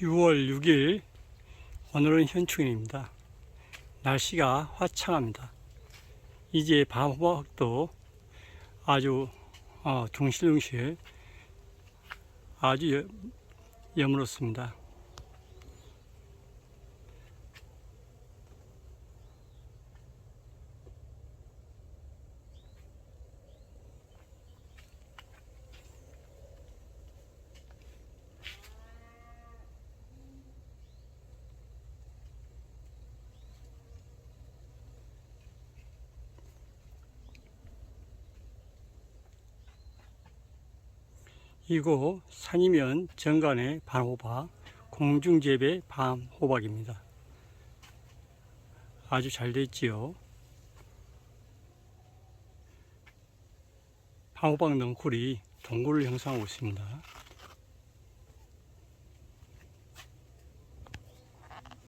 6월 6일 오늘은 현충일입니다. 날씨가 화창합니다. 이제 밤호박도 아주 어, 둥실둥실 아주 여, 여물었습니다. 이곳 산이면 정간의 밤호박, 공중재배 밤호박입니다. 아주 잘 됐지요. 밤호박 넝쿨이 동굴을 형성하고 있습니다.